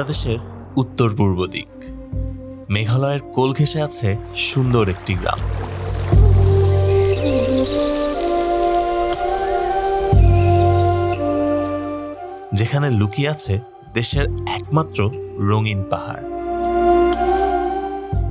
বাংলাদেশের উত্তর পূর্ব দিক। মেঘালয়ের কোল ঘেঁষে আছে সুন্দর একটি গ্রাম। যেখানে লুকিয়ে আছে দেশের একমাত্র রঙিন পাহাড়।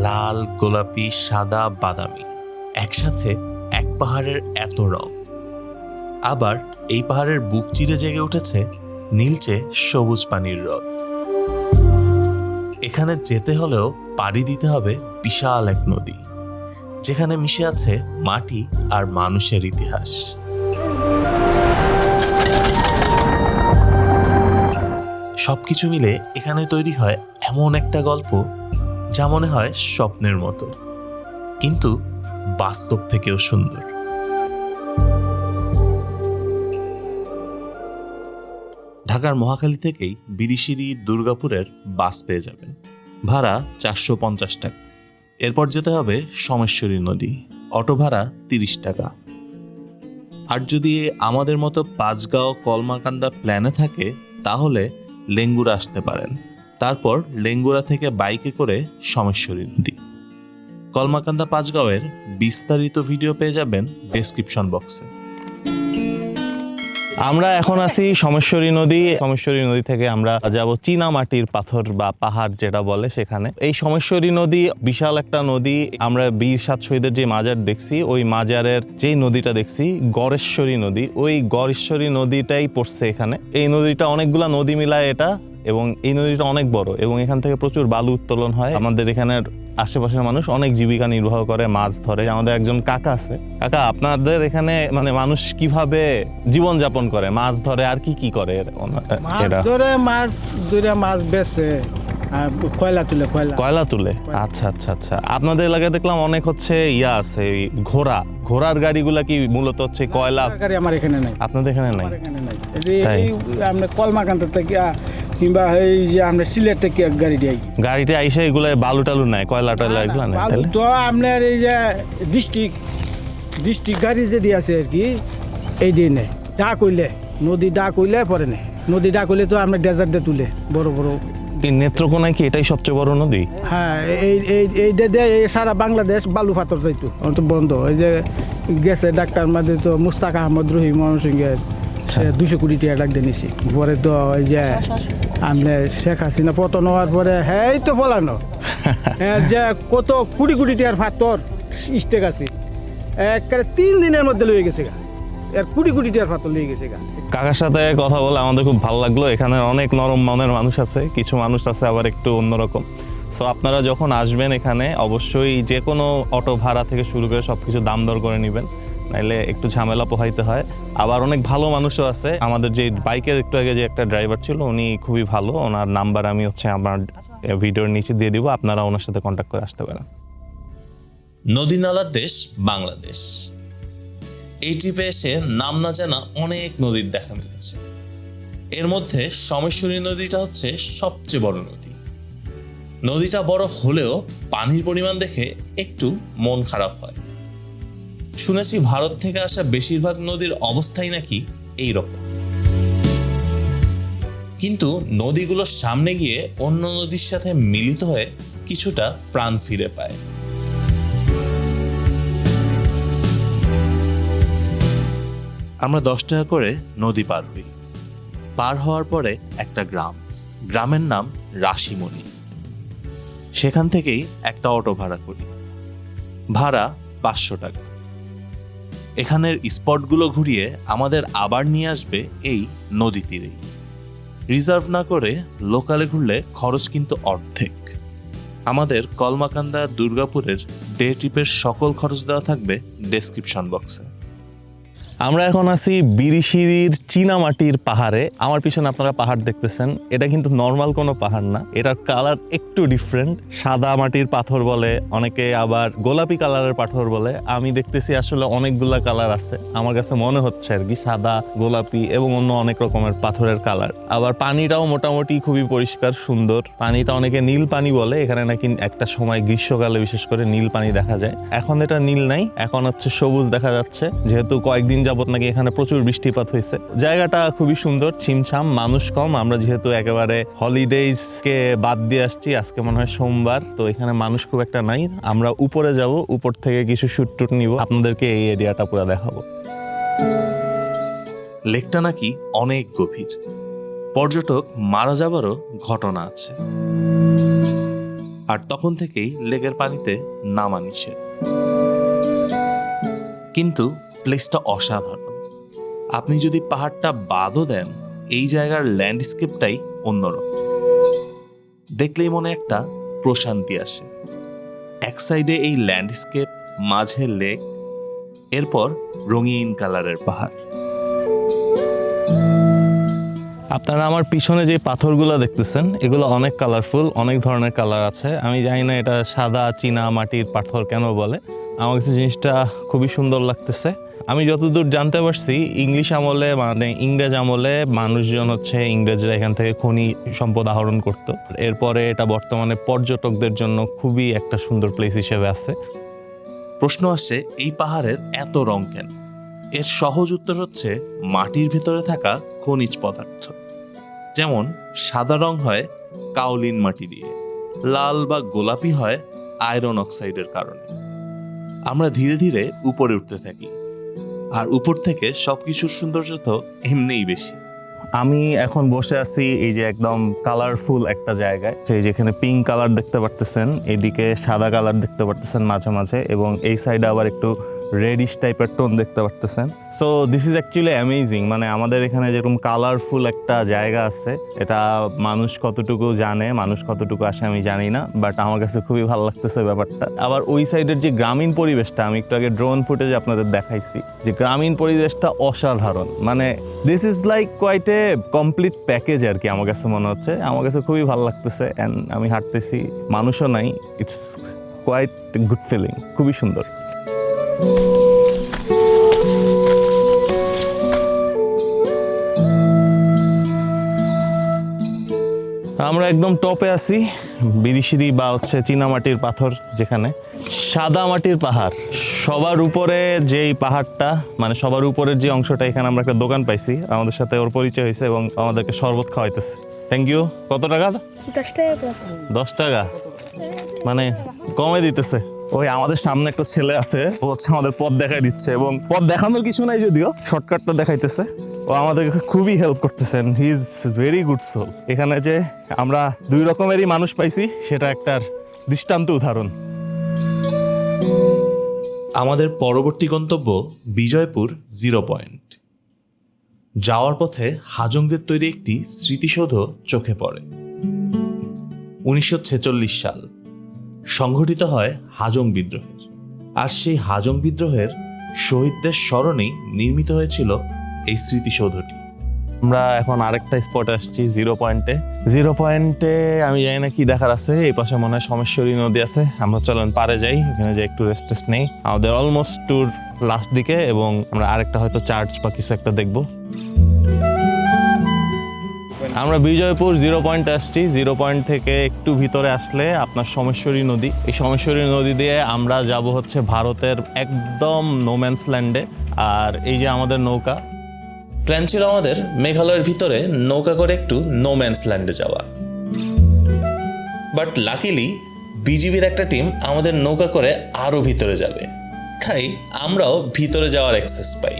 লাল, গোলাপি, সাদা, বাদামি। একসাথে এক পাহাড়ের এত রং। আবার এই পাহাড়ের বুক চিরে জেগে উঠেছে নীলচে সবুজ পানির হ্রদ এখানে যেতে হলেও পাড়ি দিতে হবে বিশাল এক নদী, যেখানে মিশে আছে মাটি আর মানুষের ইতিহাস। সবকিছু মিলে এখানে তৈরি হয় এমন একটা গল্প, যা মনে হয় স্বপ্নের মতো, কিন্তু বাস্তব থেকেও সুন্দর। ঢাকার মহাখালী থেকেই বিরিশিরি দুর্গাপুরের বাস পেয়ে যাবেন। ভাড়া চারশো পঞ্চাশ টাকা। এরপর যেতে হবে সোমেশ্বরী নদী। অটো ভাড়া তিরিশ টাকা। আর যদি আমাদের মতো পাঁচগাঁও কলমাকান্দা প্ল্যানে থাকে, তাহলে লেঙ্গুরা আসতে পারেন। তারপর লেঙ্গুরা থেকে বাইকে করে সোমেশ্বরী নদী। কলমাকান্দা পাঁচগাঁওয়ের বিস্তারিত ভিডিও পেয়ে যাবেন ডেসক্রিপশন বক্সে আমরা এখন আছি সমেশ্বরী নদী। সমেশ্বরী নদী থেকে আমরা যাব চীনা মাটির পাথর বা পাহাড় যেটা বলে সেখানে। এই সমেশ্বরী নদী বিশাল একটা নদী। আমরা বীর সাত শহীদের যে মাজার দেখছি, ওই মাজারের যেই নদীটা দেখছি, গড়েশ্বরী নদী, ওই গড়েশ্বরী নদীটাই পড়ছে এখানে। এই নদীটা অনেকগুলা নদী মিলায় এটা এবং এই নদীটা অনেক বড় এবং এখান থেকে প্রচুর বালু উত্তোলন হয়। আমাদের এখানের আশেপাশের মানুষ অনেক জীবিকা নির্বাহ করে মাছ ধরে। আমাদের একজন কাকা আছে। কাকা আপনাদের এখানে মানে মানুষ কীভাবে জীবন যাপন করে? মাছ ধরে আর কি কি করে মাছ ধরে মাছ ধরে মাছ বেচে কয়লা তুলে কয়লা। কয়লা তুলে? আচ্ছা আচ্ছা আচ্ছা। আপনাদের এলাকায় দেখলাম অনেক হচ্ছে ইয়া আছে ঘোড়া। ঘোড়ার গাড়িগুলা কি মূলত হচ্ছে কয়লা? গাড়ি আমার এখানে নাই। আপনাদের এখানে নাই? এখানে নাই। এই আমরা কলমাকান্ত থেকে কিংবা এই যে আমরা সিলেট থেকে এক গাড়ি দিই গাড়িতে আইসে এগুলো বালু টালু নেয় কয়লা টয়লা এগুলো নেয় বালু তো আপনার এই যে ডিস্ট্রিক্ট ডিস্ট্রিক্ট গাড়ি যেটি আছে আর কি এই দিয়ে নেই ডাক হইলে নদী ডাক হইলে পরে নেই নদী ডাক হইলে তো আমরা ডেজার্ট দিয়ে তুলে বড় বড়। এই নেত্রকোনায় কি এটাই সবচেয়ে বড় নদী? হ্যাঁ এই এই এই দে- দে- এই সারা বাংলাদেশ বালু পাথর যাইতো তো বন্ধ। এই যে গেছে ডাক্তার মাঝে তো মুস্তাক আহমদ রহিম ময়মনসিংহের সে দুশো কোটি টাকা ডাক দিয়ে নিছি। পরে তো ওই যে আপনি শেখ হাসিনা পতন হওয়ার পরে হ্যাঁ এই তো বলানো এর যে কত কোটি কোটি টাকার পাথর স্টেক আছে। একবারে তিন দিনের মধ্যে লয়ে গেছে গা। এর কোটি কোটি টাকার পাথর লয়ে গেছে গা। কাকার সাথে কথা বলে আমাদের খুব ভালো লাগল। এখানে অনেক নরম মনের মানুষ আছে কিছু মানুষ আছে আবার একটু অন্যরকম। সো আপনারা যখন আসবেন এখানে অবশ্যই যে কোনো অটো ভাড়া থেকে শুরু করে সব কিছু দাম দর করে নেবেন। নাইলে একটু ঝামেলা পোহাইতে হয়। আবার অনেক ভালো মানুষও আছে। আমাদের যে বাইকের একটু আগে যে একটা ড্রাইভার ছিল, উনি খুবই ভালো। ওনার নাম্বার আমি হচ্ছে আমার ভিডিওর নিচে দিয়ে দিব। আপনারা ওনার সাথে কন্ট্যাক্ট করে আসতে পারেন। নদী নালার দেশ বাংলাদেশ। এই ট্রিপে এসে নাম না জানা অনেক নদীর দেখা মিলেছে। এর মধ্যে সমেশ্বরী নদীটা হচ্ছে সবচেয়ে বড় নদী। নদীটা বড় হলেও পানির পরিমাণ দেখে একটু মন খারাপ হয়। শুনেছি ভারত থেকে আসা বেশিরভাগ নদীর অবস্থাই নাকি এই রকম কিন্তু নদীগুলোর সামনে গিয়ে অন্য নদীর সাথে মিলিত হয়ে কিছুটা প্রাণ ফিরে পায়। আমরা দশ টাকা করে নদী পার হই। পার হওয়ার পরে একটা গ্রাম। গ্রামের নাম রাশিমণি। সেখান থেকেই একটা অটো ভাড়া করি। ভাড়া পাঁচশো টাকা। এখানের স্পটগুলো ঘুরিয়ে আমাদের আবার নিয়ে আসবে এই নদী তীরেই রিজার্ভ না করে লোকালে ঘুরলে খরচ কিন্তু অর্ধেক। আমাদের কলমাকান্দা দুর্গাপুরের ডে ট্রিপের সকল খরচ দেওয়া থাকবে ডেসক্রিপশন বক্সে আমরা এখন আছি বিরিশিরির চীনামাটির পাহাড়ে, আমার পিছনে আপনারা পাহাড় দেখতেছেন, এটা কিন্তু নর্মাল কোনো পাহাড় না। এটার কালার একটু ডিফারেন্ট সাদা মাটির পাথর বলে, অনেকে আবার গোলাপি কালারের পাথর বলে। আমি দেখতেছি আসলে অনেকগুলা কালার আছে। আমার কাছে মনে হচ্ছে আর কি, সাদা, গোলাপি এবং অন্য অনেক রকমের পাথরের কালার আবার পানিটাও মোটামুটি খুবই পরিষ্কার, সুন্দর। পানিটা অনেকে নীল পানি বলে, এখানে নাকি একটা সময় গ্রীষ্মকালে বিশেষ করে নীল পানি দেখা যায়। এখন এটা নীল নাই, এখন হচ্ছে সবুজ দেখা যাচ্ছে। যেহেতু কয়েকদিন যাবত নাকি এখানে প্রচুর বৃষ্টিপাত হয়েছে। জায়গাটা খুবই সুন্দর, ছিমছাম, মানুষ কম। আমরা যেহেতু একেবারে হলিডেজ কে বাদ দিয়ে আসছি, আজকে মনে হয় সোমবার, তো এখানে মানুষ খুব একটা নাই। আমরা উপরে যাব, উপর থেকে কিছু শুট টুট নিব। আপনাদেরকে এই এরিয়াটা পুরো দেখাবো। লেকটা নাকি অনেক গভীর। পর্যটক মারা যাবারও ঘটনা আছে। আর তখন থেকেই লেকের পানিতে নামা নিষেধ। কিন্তু প্লেসটা অসাধারণ। আপনি যদি পাহাড়টা বাদও দেন, এই জায়গার ল্যান্ডস্কেপটাই অন্যরকম। দেখলেই মনে একটা প্রশান্তি আসে। এক সাইডে এই ল্যান্ডস্কেপ, মাঝে লেক, এরপর রঙিন কালারের পাহাড়। আপনারা আমার পিছনে যে পাথরগুলো দেখতেছেন, এগুলো অনেক কালারফুল অনেক ধরনের কালার আছে। আমি জানি না এটা সাদা, চীনা মাটির পাথর কেন বলে। আমার কাছে জিনিসটা খুবই সুন্দর লাগতেছে। আমি যতদূর জানতে পারছি, ইংলিশ আমলে মানে ইংরেজ আমলে মানুষজন হচ্ছে ইংরেজরা এখান থেকে খনি সম্পদ আহরণ করত। এরপরে এটা বর্তমানে পর্যটকদের জন্য খুবই একটা সুন্দর প্লেস হিসেবে আছে। প্রশ্ন আসছে এই পাহাড়ের এত রং কেন? এর সহজ উত্তর হচ্ছে, মাটির ভেতরে থাকা খনিজ পদার্থ। যেমন, সাদা রং হয় কাওলিন মাটি দিয়ে, লাল বা গোলাপি হয় আয়রন অক্সাইডের কারণে। আমরা ধীরে ধীরে উপরে উঠতে থাকি। আর উপর থেকে সব কিছুর সৌন্দর্য তো এমনিই বেশি। আমি এখন বসে আছি এই যে একদম কালারফুল একটা জায়গায়। সেই যেখানে পিঙ্ক কালার দেখতে পারতেছেন, এদিকে সাদা কালার দেখতে পারতেছেন মাঝে মাঝে এবং এই সাইডে আবার একটু রেডিশ টাইপের টোন দেখতে পারতেছেন। So this is actually amazing মানে আমাদের এখানে যেরকম কালারফুল একটা জায়গা আছে, এটা মানুষ কতটুকু জানে, মানুষ কতটুকু আসে আমি জানি না বাট আমার কাছে খুবই ভালো লাগতেছে ব্যাপারটা। আবার ওই সাইডের যে গ্রামীণ পরিবেশটা, আমি একটু আগে ড্রোন ফুটেজ আপনাদের দেখাইছি, যে গ্রামীণ পরিবেশটা অসাধারণ। মানে this is like quite a complete package আর কি আমার কাছে মনে হচ্ছে। আমার কাছে খুবই ভালো লাগতেছে অ্যান্ড আমি হাঁটতেছি, মানুষও নাই ইটস কোয়াইট গুড ফিলিং খুবই সুন্দর। আমরা একদম টপে আছি বিরিশিরি বা হচ্ছে চীনামাটির পাথর যেখানে। সাদা মাটির পাহাড় সবার উপরে যেই পাহাড়টা মানে সবার উপরের যে অংশটা এখানে আমরা একটা দোকান পাইছি। আমাদের সাথে ওর পরিচয় হয়েছে এবং আমাদেরকে শরবত খাওয়াইতেছে। থ্যাংক ইউ কত টাকা? দশ টাকা দশ টাকা। মানে কমে দিতেছে। ওই আমাদের সামনে একটা ছেলে আছে, ও হচ্ছে আমাদের পথ দেখাই দিচ্ছে এবং পথ দেখানোর কিছু নাই যদিও শর্টকাটটা দেখাইতেছে। ও আমাদেরকে খুবই হেল্প করতেছেন he is very good soul এখানে যে আমরা দুই রকমেরই মানুষ পাইছি, সেটা একটার দৃষ্টান্ত উদাহরণ। আমাদের পরবর্তী গন্তব্য বিজয়পুর জিরো পয়েন্ট যাওয়ার পথে হাজংদের তৈরি একটি স্মৃতিসৌধ চোখে পড়ে। উনিশশো ছেচল্লিশ সাল। সংঘটিত হয় হাজং বিদ্রোহের। আর সেই হাজং বিদ্রোহের শহীদদের স্মরণেই নির্মিত হয়েছিল এই স্মৃতিসৌধটি। আমরা এখন আরেকটা স্পটে আসছি জিরো পয়েন্টে জিরো পয়েন্টে আমি জানি না কি দেখার আছে, এই পাশে মনে হয় সমেশ্বরী নদী আছে। আমরা চলেন পারে যাই ওখানে যাই একটু রেস্ট টেস্ট নেই। আমাদের অলমোস্ট ট্যুর লাস্ট দিকে এবং আমরা আরেকটা হয়তো চার্চ বা কিছু একটা দেখব। আমরা বিজয়পুর জিরো পয়েন্ট আসছি, জিরো পয়েন্ট থেকে একটু ভিতরে আসলে আপনার সোমেশ্বরী নদী। এই সোমেশ্বরী নদী দিয়ে আমরা যাব হচ্ছে ভারতের একদম নোম্যান্স ল্যান্ডে আর এই যে আমাদের নৌকা। প্ল্যান ছিল আমাদের মেঘালয়ের ভিতরে নৌকা করে একটু নোম্যান্স ল্যান্ডে যাওয়া। বাট লাকিলি বিজিবির একটা টিম আমাদের নৌকা করে আরও ভিতরে যাবে। তাই আমরাও ভিতরে যাওয়ার অ্যাক্সেস পাই।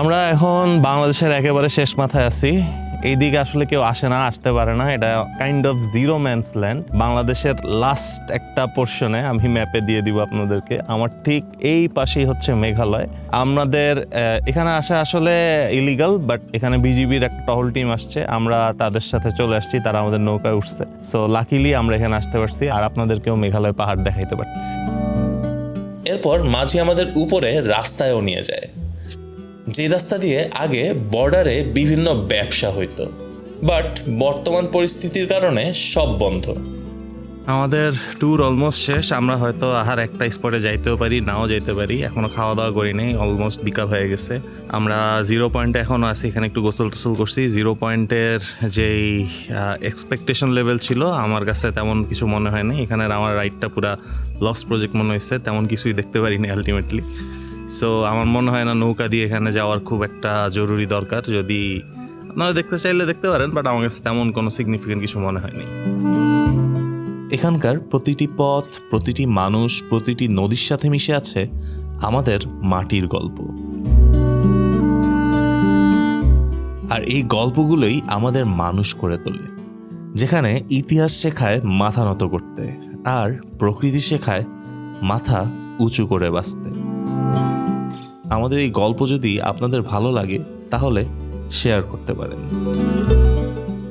আমরা এখন বাংলাদেশের একেবারে শেষ মাথায় আছি। এইদিকে আসলে কেউ আসে না, আসতে পারে না। এটা kind of zero man's land বাংলাদেশের লাস্ট একটা পোর্শনে আমি ম্যাপে দিয়ে দিব আপনাদেরকে। আমার ঠিক এই পাশেই হচ্ছে মেঘালয়। আমাদের এখানে আসা আসলে ইলিগাল বাট এখানে বিজিবির একটা টহল টিম আসছে। আমরা তাদের সাথে চলে আসছি, তারা আমাদের নৌকায় উঠছে। সো লাকিলি আমরা এখানে আসতে পারছি, আর আপনাদেরকেও মেঘালয় পাহাড় দেখাইতে পারতেছি। এরপর মাঝি আমাদের উপরে রাস্তায়ও নিয়ে যায়। যে রাস্তা দিয়ে আগে বর্ডারে বিভিন্ন ব্যবসা হইতো। বাট বর্তমান পরিস্থিতির কারণে সব বন্ধ। আমাদের ট্যুর অলমোস্ট শেষ, আমরা হয়তো আহার একটা স্পটে যাইতেও পারি, নাও যাইতে পারি। এখনও খাওয়া দাওয়া করি নাই অলমোস্ট বিকাল হয়ে গেছে। আমরা জিরো পয়েন্টে এখনও আছি, এখানে একটু গোসল টোসল করছি। জিরো পয়েন্টের যেই এক্সপেকটেশন লেভেল ছিল, আমার কাছে তেমন কিছু মনে হয় না এখানের আমার রাইডটা পুরা লস প্রজেক্ট মনে হয়েছে তেমন কিছুই দেখতে পারিনি আলটিমেটলি সো আমার মনে হয় না নৌকা দিয়ে এখানে যাওয়ার খুব একটা জরুরি দরকার। যদি আপনারা দেখতে চাইলে দেখতে পারেন বাট আমার কাছে তেমন কোনো সিগনিফিকেন্ট কিছু মনে হয়নি। এখানকার প্রতিটি পথ, প্রতিটি মানুষ, প্রতিটি নদীর সাথে মিশে আছে আমাদের মাটির গল্প। আর এই গল্পগুলোই আমাদের মানুষ করে তোলে, যেখানে ইতিহাস শেখায় মাথা নত করতে, আর প্রকৃতি শেখায় মাথা উঁচু করে বাঁচতে। আমাদের এই গল্প যদি আপনাদের ভালো লাগে, তাহলে শেয়ার করতে পারেন।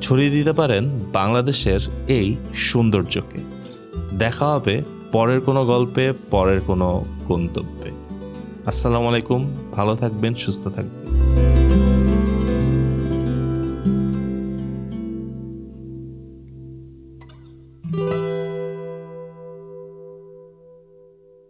ছড়িয়ে দিতে পারেন বাংলাদেশের এই সৌন্দর্যকে। দেখা হবে পরের কোনো গল্পে, পরের কোনো গন্তব্যে। আসসালামু আলাইকুম, ভালো থাকবেন, সুস্থ থাকবেন।